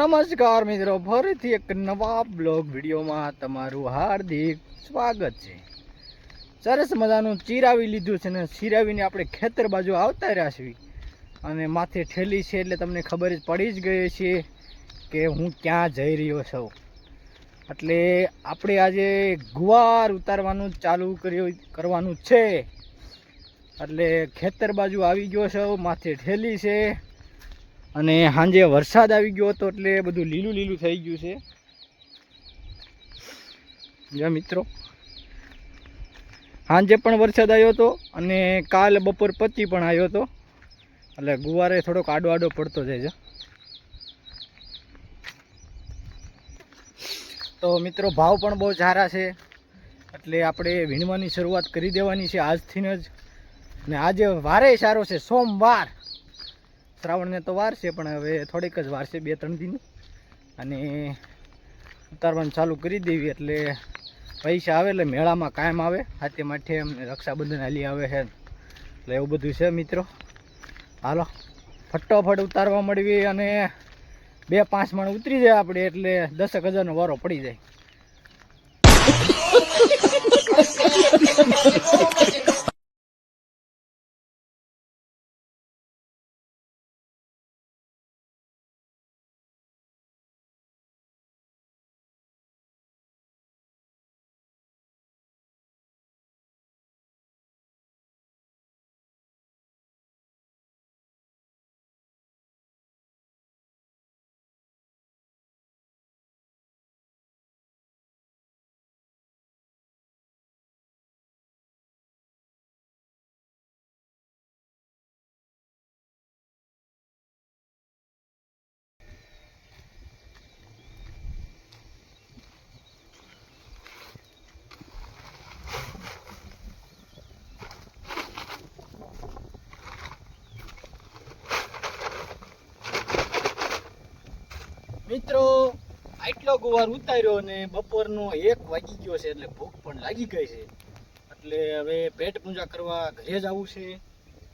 નમસ્કાર મિત્રો, ફરીથી એક નવા બ્લોગ વિડીયોમાં તમારું હાર્દિક સ્વાગત છે. સરસ મજાનું ચીરાવી લીધું છે ને ચીરાવીને આપણે ખેતર બાજુ આવતા રહ્યા છીએ. અને માથે ઠેલી છે એટલે તમને ખબર જ પડી જ ગઈ છે કે હું ક્યાં જઈ રહ્યો છું. એટલે આપણે આજે ગુવાર ઉતારવાનું ચાલુ કર્યું, કરવાનું છે. એટલે ખેતર બાજુ આવી ગયો છું, માથે ઠેલી છે. અને સાંજે વરસાદ આવી ગયો હતો એટલે બધું લીલું લીલું થઈ ગયું છે. જો મિત્રો. સાંજે પણ વરસાદ આવ્યો હતો અને કાલ બપોર પછી પણ આવ્યો હતો. એટલે ગુવારે થોડોક આડો આડો પડતો જાય છે. તો મિત્રો ભાવ પણ બહુ સારા છે. એટલે આપણે વીણવાની શરૂઆત કરી દેવાની છે આજથી જ. ને આજે વારે સારો છે. સોમવાર. શ્રાવણને તો વાર છે, પણ હવે થોડીક જ વાર છે, બે ત્રણ દિન. અને ઉતારવાનું ચાલુ કરી દેવી, એટલે પૈસા આવે, એટલે મેળામાં કાયમ આવે. હાથે માઠે અમને રક્ષાબંધન હાલી આવે છે. એટલે એવું બધું છે, મિત્રો. હાલો. ફટોફટ ઉતારવા મળવી અને બે પાંચ મણ ઉતરી જાય આપણે, એટલે દસેક હજારનો વારો પડી જાય. મિત્રો, આટલો ગુવાર ઉતાર્યો અને બપોરનો એક વાગી ગયો છે એટલે ભૂખ પણ લાગી ગઈ છે. એટલે હવે પેટ પૂજા કરવા ઘરે જ આવવું છે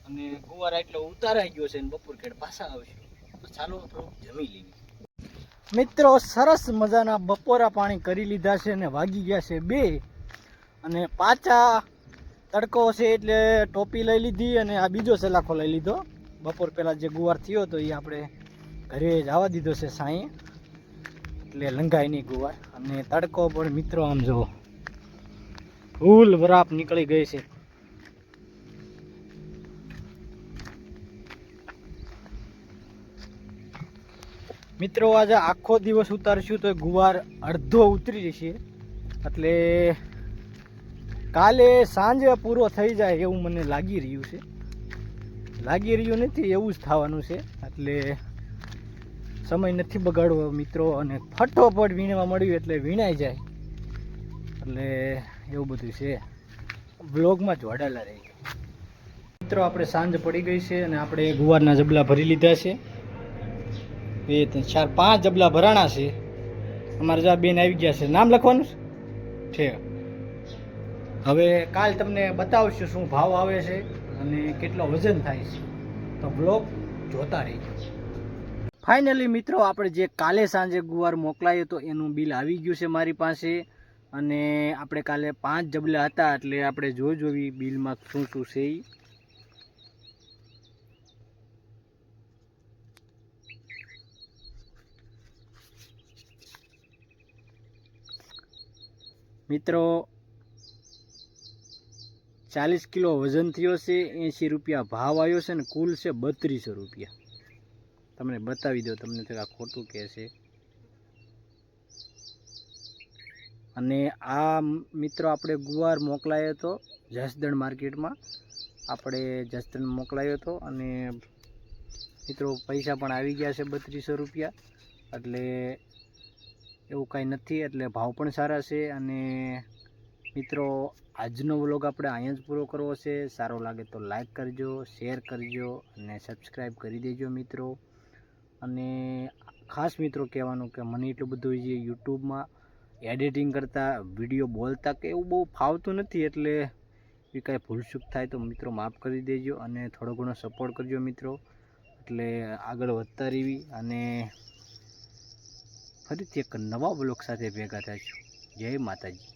અને ગુવાર આટલો ઉતારાઈ ગયો છે અને બપોર ખેડ પાછા આવશે. તો ચાલો થોડુંક જમી લઈએ. મિત્રો, સરસ મજાના બપોરા પાણી કરી લીધા છે અને વાગી ગયા છે બે. અને પાછા તડકો છે એટલે ટોપી લઈ લીધી અને આ બીજો સલાખો લઈ લીધો. બપોર પહેલાં જે ગુવાર થયો હતો એ આપણે ઘરે જવા દીધો છે સાંઈ. એટલે લંઘાય નહીં ગુવાર. અને તડકો પણ મિત્રો આમ જુઓ. ફૂલ વરાપ નીકળી ગઈ છે. મિત્રો, આજે આખો દિવસ ઉતારશું તો ગુવાર અડધો ઉતરી જશે. એટલે કાલે સાંજે પૂરો થઈ જાય એવું મને લાગી રહ્યું છે. લાગી રહ્યું નથી, એવું જ થવાનું છે. એટલે સમય નથી બગાડવો મિત્રો અને ફટોફટ વીણવા મળ્યું એટલે વીણાઈ જાય. એટલે એવું બધું છે. બ્લોગમાં જોડાયેલા રહી મિત્રો, આપણે સાંજ પડી ગઈ છે અને આપણે ગુવારના જબલા ભરી લીધા છે. બે ત્રણ ચાર પાંચ જબલા ભરાણા છે. અમારા જા બેન આવી ગયા છે. નામ લખવાનું છે? હવે કાલ તમને બતાવશું શું ભાવ આવે છે અને કેટલો વજન થાય છે. તો બ્લોગ જોતા રહીજો. ફાઇનલી મિત્રો, આપણે જે કાલે સાંજે ગુવાર મોકલાયો તો એનું બિલ આવી ગયું છે મારી પાસે અને આપણે કાલે પાંચ જબલા હતા એટલે આપણે જોઈ જોવી બિલમાં શું શું છે. મિત્રો, ચાલીસ કિલો વજન થયો છે, એંશી રૂપિયા ભાવ આવ્યો છે ને કુલ છે બત્રીસો રૂપિયા તમને બતાવી દો તમને તો આ ખોટું કહે છે. અને આ મિત્રો આપણે ગુવાર મોકલાયો હતો, જસદણ માર્કેટમાં. આપણે જસદણ મોકલાયો હતો અને મિત્રો પૈસા પણ આવી ગયા છે બત્રીસો રૂપિયા. એટલે એવું કાંઈ નથી, એટલે ભાવ પણ સારા છે અને મિત્રો આજનો વ્લોગ આપણે અહીંયા જ પૂરો કરવો છે. સારો લાગે તો લાઈક કરજો, શેર કરજો અને સબસ્ક્રાઈબ કરી દેજો મિત્રો. અને ખાસ મિત્રો કહેવાનું કે મને એટલું બધું જે યુટ્યુબમાં એડિટિંગ કરતાં વીડિયો બોલતા કે એવું બહુ ફાવતું નથી એટલે એ કાંઈ ભૂલચૂક થાય તો મિત્રો માફ કરી દેજો અને થોડો ઘણો સપોર્ટ કરજો મિત્રો. એટલે આગળ વધતા રહેવી અને ફરીથી એક નવા બ્લોગ સાથે ભેગા થઈશું. જય માતાજી.